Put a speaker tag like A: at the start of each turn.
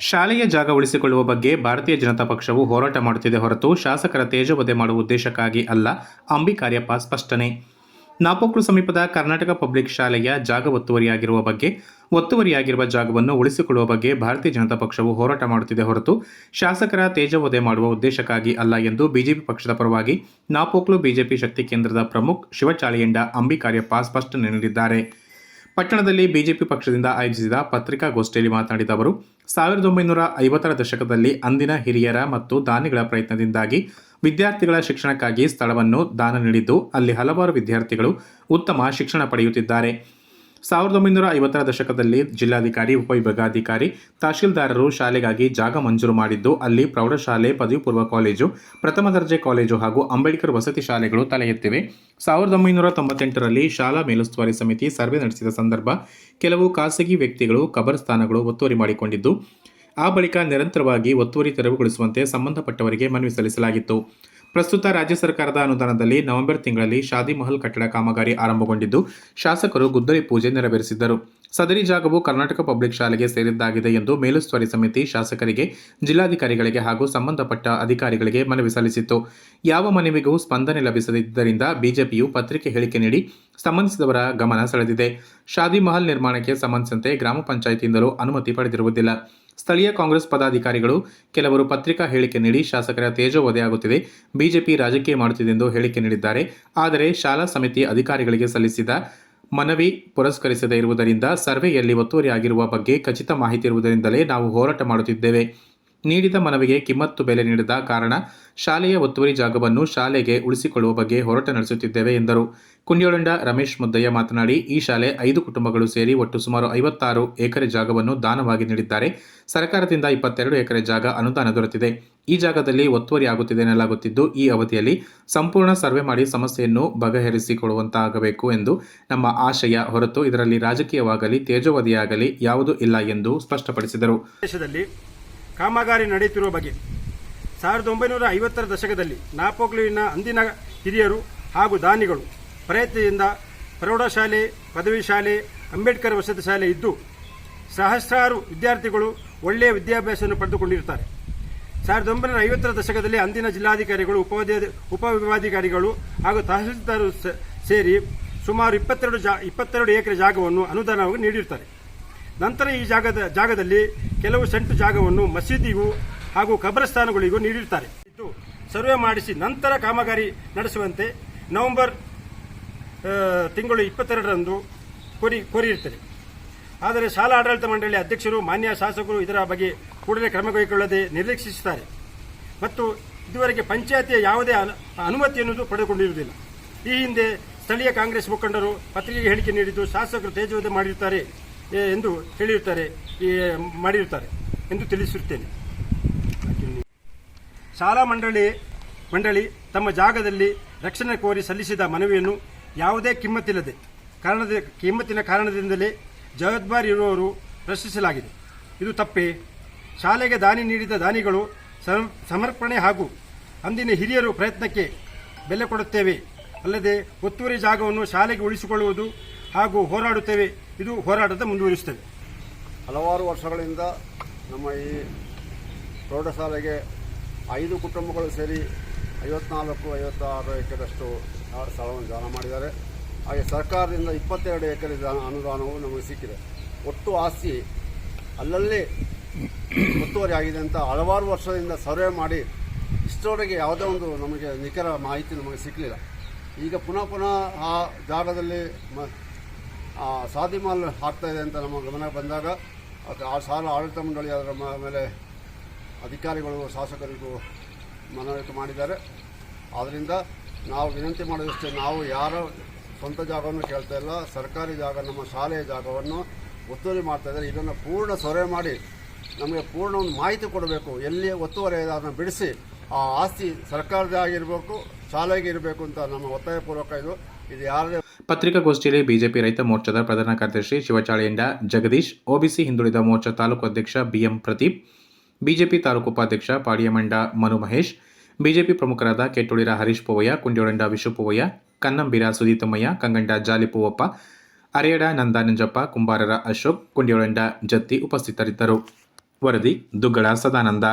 A: ಶಾಲೆಯ ಜಾಗ ಉಳಿಸಿಕೊಳ್ಳುವ ಬಗ್ಗೆ ಭಾರತೀಯ ಜನತಾ ಪಕ್ಷವು ಹೋರಾಟ ಮಾಡುತ್ತಿದೆ ಹೊರತು ಶಾಸಕರ ತೇಜವಧೆ ಮಾಡುವ ಉದ್ದೇಶಕ್ಕಾಗಿ ಅಲ್ಲ, ಅಂಬಿ ಕಾರ್ಯಪ್ಪ ಸ್ಪಷ್ಟನೆ. ನಾಪೋಕ್ಲು ಸಮೀಪದ ಕರ್ನಾಟಕ ಪಬ್ಲಿಕ್ ಶಾಲೆಯ ಜಾಗ ಒತ್ತುವರಿಯಾಗಿರುವ ಬಗ್ಗೆ, ಒತ್ತುವರಿಯಾಗಿರುವ ಜಾಗವನ್ನು ಉಳಿಸಿಕೊಳ್ಳುವ ಬಗ್ಗೆ ಭಾರತೀಯ ಜನತಾ ಪಕ್ಷವು ಹೋರಾಟ ಮಾಡುತ್ತಿದೆ ಹೊರತು ಶಾಸಕರ ತೇಜವಧೆ ಮಾಡುವ ಉದ್ದೇಶಕ್ಕಾಗಿ ಅಲ್ಲ ಎಂದು ಬಿಜೆಪಿ ಪಕ್ಷದ ಪರವಾಗಿ ನಾಪೋಕ್ಲು ಬಿಜೆಪಿ ಶಕ್ತಿ ಕೇಂದ್ರದ ಪ್ರಮುಖ್ ಶಿವಚಾಳಿಯಂಡ ಅಂಬಿ ಕಾರ್ಯಪ್ಪ ಸ್ಪಷ್ಟನೆ ನೀಡಿದ್ದಾರೆ. ಪಟ್ಟಣದಲ್ಲಿ ಬಿಜೆಪಿ ಪಕ್ಷದಿಂದ ಆಯೋಜಿಸಿದ ಪತ್ರಿಕಾಗೋಷ್ಠಿಯಲ್ಲಿ ಮಾತನಾಡಿದ ಅವರು, ಸಾವಿರದ ಒಂಬೈನೂರ ಐವತ್ತರ ದಶಕದಲ್ಲಿ ಅಂದಿನ ಹಿರಿಯರ ಮತ್ತು ದಾನಿಗಳ ಪ್ರಯತ್ನದಿಂದಾಗಿ ವಿದ್ಯಾರ್ಥಿಗಳ ಶಿಕ್ಷಣಕ್ಕಾಗಿ ಸ್ಥಳವನ್ನು ದಾನ ನೀಡಿದ್ದು, ಅಲ್ಲಿ ಹಲವಾರು ವಿದ್ಯಾರ್ಥಿಗಳು ಉತ್ತಮ ಶಿಕ್ಷಣ ಪಡೆಯುತ್ತಿದ್ದಾರೆ. ಸಾವಿರದ ಒಂಬೈನೂರ ಐವತ್ತರ ದಶಕದಲ್ಲಿ ಜಿಲ್ಲಾಧಿಕಾರಿ, ಉಪವಿಭಾಗಾಧಿಕಾರಿ, ತಹಶೀಲ್ದಾರರು ಶಾಲೆಗಾಗಿ ಜಾಗ ಮಂಜೂರು ಮಾಡಿದ್ದು, ಅಲ್ಲಿ ಪ್ರೌಢಶಾಲೆ ಪದವಿ ಪೂರ್ವ ಕಾಲೇಜು, ಪ್ರಥಮ ದರ್ಜೆ ಕಾಲೇಜು ಹಾಗೂ ಅಂಬೇಡ್ಕರ್ ವಸತಿ ಶಾಲೆಗಳು ತಲೆ ಎತ್ತಿವೆ ಸಾವಿರದ ಒಂಬೈನೂರ ತೊಂಬತ್ತೆಂಟರಲ್ಲಿ ಶಾಲಾ ಮೇಲುಸ್ತುವಾರಿ ಸಮಿತಿ ಸರ್ವೆ ನಡೆಸಿದ ಸಂದರ್ಭ ಕೆಲವು ಖಾಸಗಿ ವ್ಯಕ್ತಿಗಳು ಕಬರ್ಸ್ಥಾನಗಳು ಒತ್ತುವರಿ ಮಾಡಿಕೊಂಡಿದ್ದು, ಆ ಬಳಿಕ ನಿರಂತರವಾಗಿ ಒತ್ತುವರಿ ತೆರವುಗೊಳಿಸುವಂತೆ ಸಂಬಂಧಪಟ್ಟವರಿಗೆ ಮನವಿ ಸಲ್ಲಿಸಲಾಗಿತ್ತು. ಪ್ರಸ್ತುತ ರಾಜ್ಯ ಸರ್ಕಾರದ ಅನುದಾನದಲ್ಲಿ ನವೆಂಬರ್ ತಿಂಗಳಲ್ಲಿ ಶಾದಿ ಮಹಲ್ ಕಟ್ಟಡ ಕಾಮಗಾರಿ ಆರಂಭಗೊಂಡಿದ್ದು, ಶಾಸಕರು ಗುದ್ದಲಿ ಪೂಜೆ ನೆರವೇರಿಸಿದ್ದರು. ಸದರಿ ಜಾಗವು ಕರ್ನಾಟಕ ಪಬ್ಲಿಕ್ ಶಾಲೆಗೆ ಸೇರಿದ್ದಾಗಿದೆ ಎಂದು ಮೇಲುಸ್ತುವಾರಿ ಸಮಿತಿ ಶಾಸಕರಿಗೆ, ಜಿಲ್ಲಾಧಿಕಾರಿಗಳಿಗೆ ಹಾಗೂ ಸಂಬಂಧಪಟ್ಟ ಅಧಿಕಾರಿಗಳಿಗೆ ಮನವಿ ಸಲ್ಲಿಸಿತ್ತು. ಯಾವ ಮನವಿಗೂ ಸ್ಪಂದನೆ ಲಭಿಸದಿದ್ದರಿಂದ ಬಿಜೆಪಿಯು ಪತ್ರಿಕೆ ಹೇಳಿಕೆ ನೀಡಿ ಸಂಬಂಧಿಸಿದವರ ಗಮನ ಸೆಳೆದಿದೆ. ಶಾದಿ ಮಹಲ್ ನಿರ್ಮಾಣಕ್ಕೆ ಸಂಬಂಧಿಸಿದಂತೆ ಗ್ರಾಮ ಪಂಚಾಯಿತಿಯಿಂದಲೂ ಅನುಮತಿ ಪಡೆದಿರುವುದಿಲ್ಲ. ಸ್ಥಳೀಯ ಕಾಂಗ್ರೆಸ್ ಪದಾಧಿಕಾರಿಗಳು ಕೆಲವರು ಪತ್ರಿಕಾ ಹೇಳಿಕೆ ನೀಡಿ ಶಾಸಕರ ತೇಜೋವಧೆಯಾಗುತ್ತಿದೆ ಬಿಜೆಪಿ ರಾಜಕೀಯ ಮಾಡುತ್ತಿದೆ ಎಂದು ಹೇಳಿಕೆ ನೀಡಿದ್ದಾರೆ. ಆದರೆ ಶಾಲಾ ಸಮಿತಿ ಅಧಿಕಾರಿಗಳಿಗೆ ಸಲ್ಲಿಸಿದ ಮನವಿ ಪುರಸ್ಕರಿಸದೇ ಇರುವುದರಿಂದ ಸರ್ವೆಯಲ್ಲಿ ಒತ್ತುವರಿಯಾಗಿರುವ ಬಗ್ಗೆ ಖಚಿತ ಮಾಹಿತಿ ಇರುವುದರಿಂದಲೇ ನಾವು ಹೋರಾಟ ಮಾಡುತ್ತಿದ್ದೇವೆ. ನೀಡಿದ ಮನವಿಗೆ ಕಿಮ್ಮತ್ತು ಬೆಲೆ ನೀಡದ ಕಾರಣ ಶಾಲೆಯ ಒತ್ತುವರಿ ಜಾಗವನ್ನು ಶಾಲೆಗೆ ಉಳಿಸಿಕೊಳ್ಳುವ ಬಗ್ಗೆ ಹೋರಾಟ ನಡೆಸುತ್ತಿದ್ದೇವೆ ಎಂದರು. ಕುಂಡ್ಯೋಳಂಡ ರಮೇಶ್ ಮುದ್ದಯ್ಯ ಮಾತನಾಡಿ, ಈ ಶಾಲೆ ಐದು ಕುಟುಂಬಗಳು ಸೇರಿ ಒಟ್ಟು ಸುಮಾರು ಐವತ್ತಾರು ಎಕರೆ ಜಾಗವನ್ನು ದಾನವಾಗಿ ನೀಡಿದ್ದಾರೆ. ಸರ್ಕಾರದಿಂದ ಇಪ್ಪತ್ತೆರಡು ಎಕರೆ ಜಾಗ ಅನುದಾನ ದೊರೆತಿದೆ. ಈ ಜಾಗದಲ್ಲಿ ಒತ್ತುವರಿ ಆಗುತ್ತಿದೆ ಎನ್ನಲಾಗುತ್ತಿದ್ದು, ಈ ಅವಧಿಯಲ್ಲಿ ಸಂಪೂರ್ಣ ಸರ್ವೆ ಮಾಡಿ ಸಮಸ್ಯೆಯನ್ನು ಬಗೆಹರಿಸಿಕೊಳ್ಳುವಂತಾಗಬೇಕು ಎಂದು ನಮ್ಮ ಆಶಯ ಹೊರತು ಇದರಲ್ಲಿ ರಾಜಕೀಯವಾಗಲಿ, ತೇಜೋವಧಿಯಾಗಲಿ ಯಾವುದೂ ಇಲ್ಲ ಎಂದು ಸ್ಪಷ್ಟಪಡಿಸಿದರು.
B: ಕಾಮಗಾರಿ ನಡೆಯುತ್ತಿರುವ ಬಗ್ಗೆ. ಸಾವಿರದ ಒಂಬೈನೂರ ಐವತ್ತರ ದಶಕದಲ್ಲಿ ನಾಪೋಕ್ಲುವಿನ ಅಂದಿನ ಹಿರಿಯರು ಹಾಗೂ ದಾನಿಗಳು ಪ್ರಯತ್ನದಿಂದ ಪ್ರೌಢಶಾಲೆ ಪದವಿ ಶಾಲೆ, ಅಂಬೇಡ್ಕರ್ ವಸತಿ ಶಾಲೆ ಇದ್ದು, ಸಹಸ್ರಾರು ವಿದ್ಯಾರ್ಥಿಗಳು ಒಳ್ಳೆಯ ವಿದ್ಯಾಭ್ಯಾಸವನ್ನು ಪಡೆದುಕೊಂಡಿರುತ್ತಾರೆ. ಸಾವಿರದ ಒಂಬೈನೂರ ಐವತ್ತರ ದಶಕದಲ್ಲಿ ಅಂದಿನ ಜಿಲ್ಲಾಧಿಕಾರಿಗಳು ಉಪವಿಭಾಗಾಧಿಕಾರಿಗಳು ಹಾಗೂ ತಹಸೀಲ್ದಾರರು ಸೇರಿ ಸುಮಾರು ಇಪ್ಪತ್ತೆರಡು ಜಾ, ಇಪ್ಪತ್ತೆರಡು ಎಕರೆ ಜಾಗವನ್ನು ಅನುದಾನವಾಗಿ ನೀಡಿರುತ್ತಾರೆ. ನಂತರ ಈ ಜಾಗದ ಜಾಗದಲ್ಲಿ ಕೆಲವು ಸೆಂಟು ಜಾಗವನ್ನು ಮಸೀದಿಗೂ ಹಾಗೂ ಕಬ್ರಸ್ಥಾನಗಳಿಗೂ ನೀಡಿರುತ್ತಾರೆ. ಸರ್ವೆ ಮಾಡಿಸಿ ನಂತರ ಕಾಮಗಾರಿ ನಡೆಸುವಂತೆ ನವೆಂಬರ್ ತಿಂಗಳು ಇಪ್ಪತ್ತೆರಡರಂದು ಕೋರಿ, ಕೋರಿರುತ್ತದೆ. ಆದರೆ ಶಾಲಾ ಆಡಳಿತ ಮಂಡಳಿ ಅಧ್ಯಕ್ಷರು, ಮಾನ್ಯ ಶಾಸಕರು ಇದರ ಬಗ್ಗೆ ಕೂಡಲೇ ಕ್ರಮ ಕೈಗೊಳ್ಳದೆ ನಿರ್ಲಕ್ಷಿಸುತ್ತಾರೆ. ಮತ್ತು ಇದುವರೆಗೆ ಪಂಚಾಯತಿಯ ಯಾವುದೇ ಅನು- ಅನುಮತಿಯನ್ನು ಪಡೆದುಕೊಂಡಿರುವುದಿಲ್ಲ. ಈ ಹಿಂದೆ ಸ್ಥಳೀಯ ಕಾಂಗ್ರೆಸ್ ಮುಖಂಡರು ಪತ್ರಿಕೆಗೆ ಹೇಳಿಕೆ ನೀಡಿದ್ದು ಶಾಸಕರು ತೇಜೋವಧೆ ಮಾಡಿರುತ್ತಾರೆ. ಎಂದು ಹೇಳಿರುತ್ತಾರೆ ಮಾಡಿರುತ್ತಾರೆ ಎಂದು ತಿಳಿಸಿರುತ್ತೇನೆ. ಶಾಲಾ ಮಂಡಳಿ ಮಂಡಳಿ ತಮ್ಮ ಜಾಗದಲ್ಲಿ ರಕ್ಷಣೆ ಕೋರಿ ಸಲ್ಲಿಸಿದ ಮನವಿಯನ್ನು ಯಾವುದೇ ಕಿಮ್ಮತ್ತಿಲ್ಲದೆ, ಕಾರಣದ, ಕಿಮ್ಮತ್ತಿನ ಕಾರಣದಿಂದಲೇ ಜವಾಬ್ದಾರಿ ಇರುವವರು ಪ್ರಶ್ನಿಸಲಾಗಿದೆ. ಇದು ತಪ್ಪೇ? ಶಾಲೆಗೆ ದಾನಿ ನೀಡಿದ ದಾನಿಗಳು ಸಮ- ಸಮರ್ಪಣೆ ಹಾಗೂ ಅಂದಿನ ಹಿರಿಯರು ಪ್ರಯತ್ನಕ್ಕೆ ಬೆಲೆ ಕೊಡುತ್ತೇವೆ. ಅಲ್ಲದೆ ಒತ್ತುವರಿ ಜಾಗವನ್ನು ಶಾಲೆಗೆ ಉಳಿಸಿಕೊಳ್ಳುವುದು ಹಾಗೂ ಹೋರಾಡುತ್ತೇವೆ. ಇದು ಹೋರಾಟದ ಮುಂದುವರಿಸುತ್ತೇವೆ
C: ಹಲವಾರು ವರ್ಷಗಳಿಂದ ನಮ್ಮ ಈ ಪ್ರೌಢಶಾಲೆಗೆ ಐದು ಕುಟುಂಬಗಳು ಸೇರಿ ಐವತ್ನಾಲ್ಕು, ಐವತ್ತಾರು ಎಕರೆಷ್ಟು ಸ್ಥಳವನ್ನು ದಾನ ಮಾಡಿದ್ದಾರೆ. ಹಾಗೆ ಸರ್ಕಾರದಿಂದ ಇಪ್ಪತ್ತೆರಡು ಎಕರೆ ದಾನ- ಅನುದಾನವು ನಮಗೆ ಸಿಕ್ಕಿದೆ. ಒಟ್ಟು ಆಸ್ತಿ ಅಲ್ಲಲ್ಲಿ ಒತ್ತುವರಿ ಆಗಿದೆ ಅಂತ ಹಲವಾರು ವರ್ಷದಿಂದ ಸರ್ವೆ ಮಾಡಿ ಇಷ್ಟರವರೆಗೆ ಯಾವುದೇ ಒಂದು ನಮಗೆ ನಿಖರ ಮಾಹಿತಿ ನಮಗೆ ಸಿಕ್ಕಲಿಲ್ಲ ಈಗ ಪುನಃ ಪುನಃ ಆ ಜಾಗದಲ್ಲಿ ಸಾದಿ ಮಾಲ್ ಆಗ್ತಾ ಇದೆ ಅಂತ ನಮ್ಮ ಗಮನ ಬಂದಾಗ ಆ ಸಾಲ ಆಡಳಿತ ಮಂಡಳಿ ಅದರ ಮೇಲೆ ಅಧಿಕಾರಿಗಳು, ಶಾಸಕರಿಗೂ ಮನವರಿಕೆ ಮಾಡಿದ್ದಾರೆ. ಆದ್ದರಿಂದ ನಾವು ವಿನಂತಿ ಮಾಡೋದಷ್ಟೇ ನಾವು ಯಾರ ಸ್ವಂತ ಜಾಗವನ್ನು ಕೇಳ್ತಾ ಇಲ್ಲ. ಸರ್ಕಾರಿ ಜಾಗ, ನಮ್ಮ ಶಾಲೆಯ ಜಾಗವನ್ನು ಒತ್ತುವರಿ ಮಾಡ್ತಾ ಇದ್ದಾರೆ. ಇದನ್ನು ಪೂರ್ಣ ಸೊರೆ ಮಾಡಿ ನಮಗೆ ಪೂರ್ಣ ಒಂದು ಮಾಹಿತಿ ಕೊಡಬೇಕು. ಎಲ್ಲಿ ಒತ್ತುವರಿ ಅದನ್ನು ಬಿಡಿಸಿ ಆ ಆಸ್ತಿ ಸರ್ಕಾರದೇ ಆಗಿರಬೇಕು, ಶಾಲೆಗೆ ಇರಬೇಕು ಅಂತ ನಮ್ಮ ಒತ್ತಾಯಪೂರ್ವಕ ಇದು
A: ಪತ್ರಿಕಾಗೋಷ್ಠಿಯಲ್ಲಿ ಬಿಜೆಪಿ ರೈತ ಮೋರ್ಚಾದ ಪ್ರಧಾನ ಕಾರ್ಯದರ್ಶಿ ಶಿವಚಾಳಿಯಂಡ ಜಗದೀಶ್, ಒಬಿಸಿ ಹಿಂದುಳಿದ ಮೋರ್ಚಾ ತಾಲೂಕು ಅಧ್ಯಕ್ಷ ಬಿಎಂ ಪ್ರದೀಪ್, ಬಿಜೆಪಿ ತಾಲೂಕು ಉಪಾಧ್ಯಕ್ಷ ಪಾಡಿಯಮಂಡ ಮನು ಮಹೇಶ್, ಬಿಜೆಪಿ ಪ್ರಮುಖರಾದ ಕೆಟ್ಟುಳಿರ ಹರೀಶ್ ಪೋವಯ್ಯ, ಕುಂಡ್ಯೋಳಂಡ ವಿಶು ಕನ್ನಂಬೀರ ಸುದೀತಮ್ಮಯ್ಯ, ಕಂಗಂಡ ಜಾಲಿ ಪೂವಪ್ಪ ಅರೇಡ ನಂದಾನಂಜಪ್ಪ, ಕುಂಬಾರರ ಅಶೋಕ್, ಕುಂಡ್ಯೋಳಂಡ ಜತ್ತಿ ಉಪಸ್ಥಿತರಿದ್ದರು. ವರದಿ ದುಗ್ಗಳ ಸದಾನಂದ.